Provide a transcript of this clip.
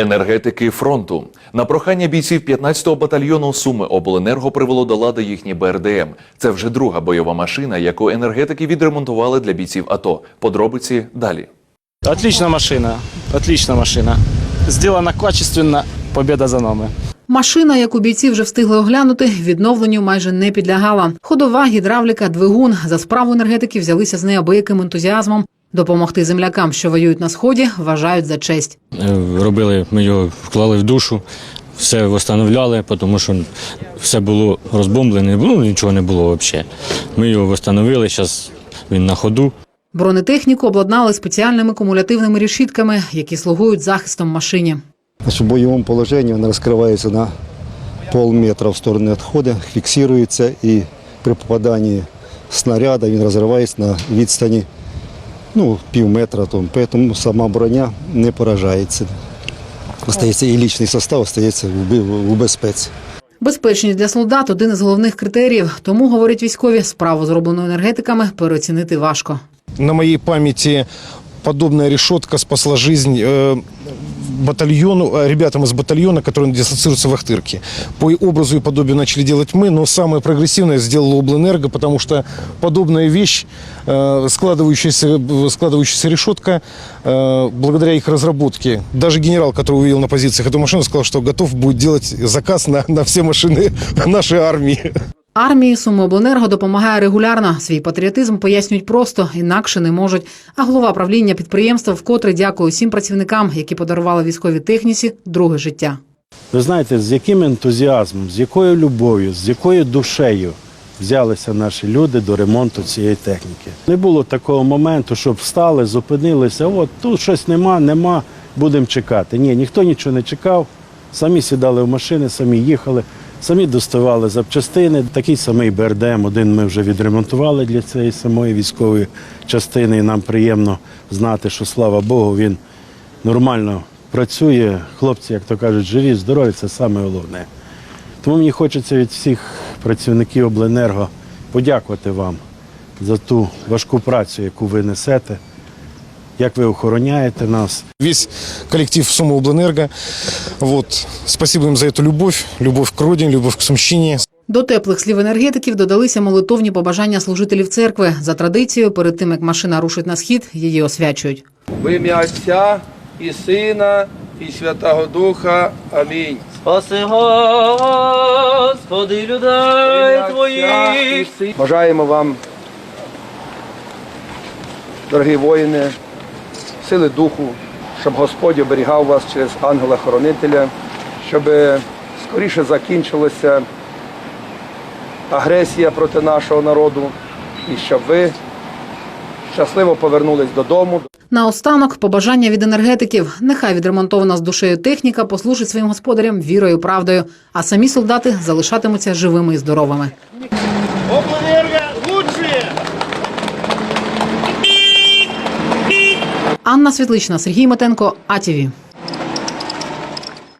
Енергетики фронту на прохання бійців 15-го батальйону Суми обленерго привело до лади їхній БРДМ. Це вже друга бойова машина, яку енергетики відремонтували для бійців АТО. Подробиці далі. Отличная машина, отличная машина. Сделана качественно, победа за нами. Машина, яку бійці вже встигли оглянути, відновленню майже не підлягала. Ходова, гідравліка, двигун за справу енергетики взялися з неабияким ентузіазмом. Допомогти землякам, що воюють на сході, вважають за честь. Е, Робили, ми його вклали в душу, все встановляли, тому що все було розбомблене, ну нічого не було взагалі. Ми його встановили, зараз він на ходу. Бронетехніку обладнали спеціальними кумулятивними решітками, які слугують захистом машині. Значит, в боевом положении он раскрывается на полметра в сторону отхода, фиксируется и при попадании снаряда він разрывается на відстані ну, пів метра. Тому, поэтому сама броня не поражається. Остається і лічний состав остається у бе- безпеці. Безпечність для солдат один із головних критеріїв. Тому говорять військові, справу зроблену енергетиками переоцінити важко. На моїй пам'яті подобна решетка спасла жизнь э, батальону, э, ребятам из батальона, которые дислоцируются в Ахтырке. По образу и подобию начали делать мы, но самое прогрессивное сделала Облэнерго, потому что подобная вещь, э, складывающаяся, складывающаяся решетка, э, благодаря их разработке, даже генерал, который увидел на позициях эту машину, сказал, что готов будет делать заказ на, на все машины нашей армии. Армії Сумиобленерго допомагає регулярно. Свій патріотизм пояснюють просто, інакше не можуть. А голова правління підприємства вкотре дякує усім працівникам, які подарували військовій техніці друге життя. Ви знаєте, з яким ентузіазмом, з якою любов'ю, з якою душею взялися наші люди до ремонту цієї техніки. Не було такого моменту, щоб встали, зупинилися. От тут щось нема, нема, будемо чекати. Ні, ніхто нічого не чекав. Самі сідали в машини, самі їхали, самі доставали запчастини. Такий самий БРДМ, один ми вже відремонтували для цієї самої військової частини. І нам приємно знати, що слава Богу, він нормально працює. Хлопці, як то кажуть, живі, здорові це саме головне. Тому мені хочеться від всіх працівників Обленерго подякувати вам за ту важку працю, яку ви несете, як ви охороняєте нас. Весь коллектив Сумы Облэнерго. Вот. Спасибо им за эту любовь, любовь к родине, любовь к Сумщине. До теплих слів енергетиків додалися молитовні побажання служителів церкви. За традицією, перед тим як машина рушить на схід, її освячують. В ім'я Отця і Сина, і Святого Духа. Амінь. Спаси, Господи, людей Ім'я Отця і Твоїх. Сина. Бажаємо вам, дорогі воїни, сили духу, щоб Господь оберігав вас через ангела-хоронителя, щоб скоріше закінчилася агресія проти нашого народу і щоб ви щасливо повернулись додому. Наостанок побажання від енергетиків. Нехай відремонтована з душею техніка послужить своїм господарям вірою, правдою, а самі солдати залишатимуться живими і здоровими. Анна Світлична, Сергій Матенко, АТВ.